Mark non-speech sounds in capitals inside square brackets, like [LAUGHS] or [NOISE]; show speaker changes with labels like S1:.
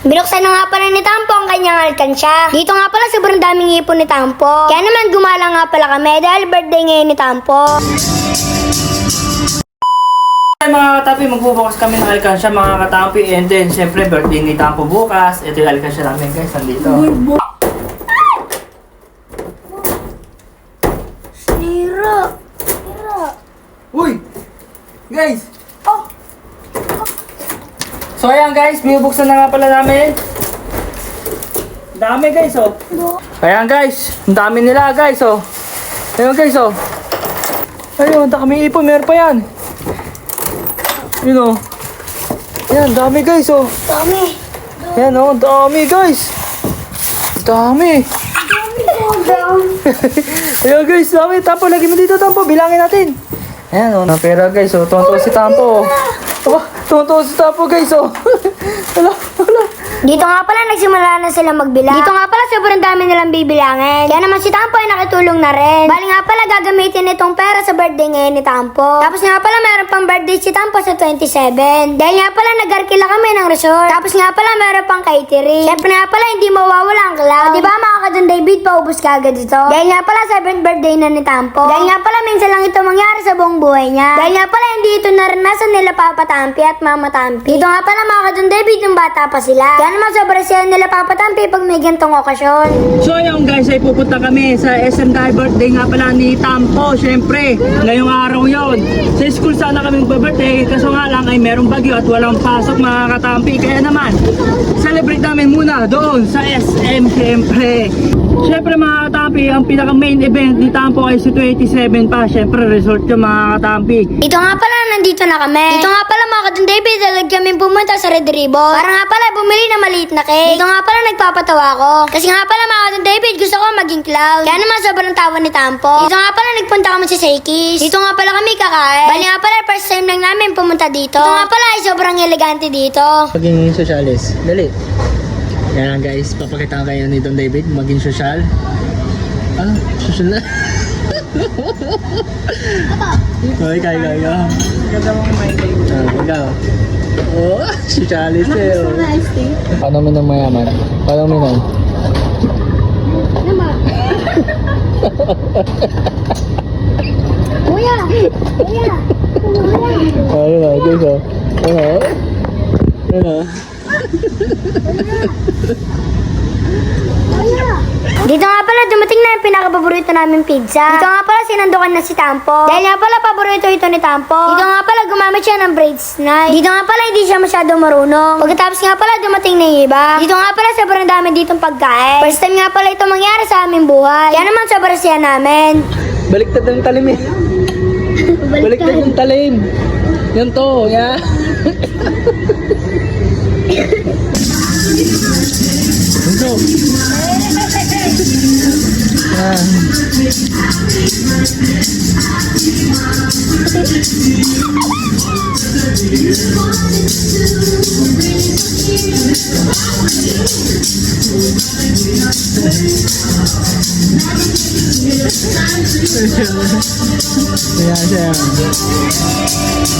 S1: Binuksan na nga pala ni Tampo ang kanyang alkansya. Dito nga pala sobrang daming ipon ni Tampo. Kaya naman gumala nga pala kami dahil birthday ngayon ni Tampo.
S2: Ay mga katapi, magbubukas kami ng alkansya mga katampi and then syempre birthday ni Tampo bukas. Ito yung alkansya namin guys, nandito. Uy! Guys! So ayan guys, bubuksan na nga pala namin. Dami guys oh. Ayan guys, ang dami nila guys oh. Ayan guys oh. Ayun, ang dami ipon, meron pa yan. Yun oh. Ayan, dami guys oh.
S1: Dami.
S2: Ayan oh, dami guys. Dami. Ayan guys, dami. Tampo, lagi mo dito, Tampo. Bilangin natin. Ayan oh, na pera guys oh. Tuwan-tuwa si Tampo. Oh, tuwan-tuwa si Tampo guys oh. [LAUGHS] Hala, hala.
S1: Dito nga pala nagsimula na sila magbilang. Dito nga pala sobrang dami nilang bibilangin. Kaya naman si Tampo ay nakitulong na rin. Bali nga pala gagamitin itong pera sa birthday ngayon ni Tampo. Tapos nga pala meron pang birthday si Tampo sa 27. Dahil nga pala nag-arkila kami ng resort. Tapos nga pala meron pang catering. Siyempre nga pala hindi mawawala ang clown. O diba mga kadun David, paubos ka agad ito. Dahil nga pala 7th birthday na ni Tampo. Dahil nga pala minsan lang ito mangyari sa buong buhay niya. Dahil nga pala hindi ito naranasan nila Papa Tampi at Mama Tampi. Dito nga pala mga kadun David, yung bata pa sila. Kaya naman sobrang siya nila Papa Tampi pag may gantong okasyon.
S2: So ayun guys, ay pupunta kami sa SM birthday nga pala ni Tampo, syempre. Ngayong araw yon. Sa school sana kami magpa-birthday, kaso nga lang ay merong bagyo at walang pasok mga katampi. Kaya naman, celebrate namin muna doon sa SM syempre. Syempre mga katampi, ang pinaka main event ni Tampo ay si 27 pa. Syempre resort yung mga katampi.
S1: Dito nga pala, nandito na kami. Dito nga pala mga kadun David, agad kami pumunta sa Red Ribbon. Para nga pala bumili na maliit na cake. Dito nga pala nagpapatawa ako. Kasi nga pala mga kadun David, gusto ko maging clown. Kaya naman sobrang tawa ni Tampo. Dito nga pala nagpunta kami sa Seikis. Dito nga pala kami kakain. Bali nga pala first time lang namin pumunta dito. Dito nga pala ay sobrang elegante dito.
S2: Maging socialist. Dali. Yan guys, papakita ko kayo ni Don David, maging social. Ah, social na. Hoy, kaya kaya. Ganda mo may Ah, ikaw. Oh, socialist eh. oh. Paano minang mayaman? Paano minang?
S1: Kuya! Kuya!
S2: Ayun na, guys oh. Ano? Ano?
S1: Dito nga pala dumating na yung pinakapaborito namin pizza. Dito nga pala sinandukan na si Tampo. Dahil nga pala paborito ito ni Tampo. Dito nga pala gumamit siya ng braids knife. Dito nga pala hindi siya masyado marunong. Pagkatapos nga pala dumating na yung iba. Dito nga pala sobrang dami ditong pagkain. First time nga pala ito mangyari sa aming buhay. Kaya naman sobrang siya namin.
S2: Baliktad ng talim eh. [LAUGHS] Baliktad ng talim. Yan to, yan. [LAUGHS] Ito. Yan. Yan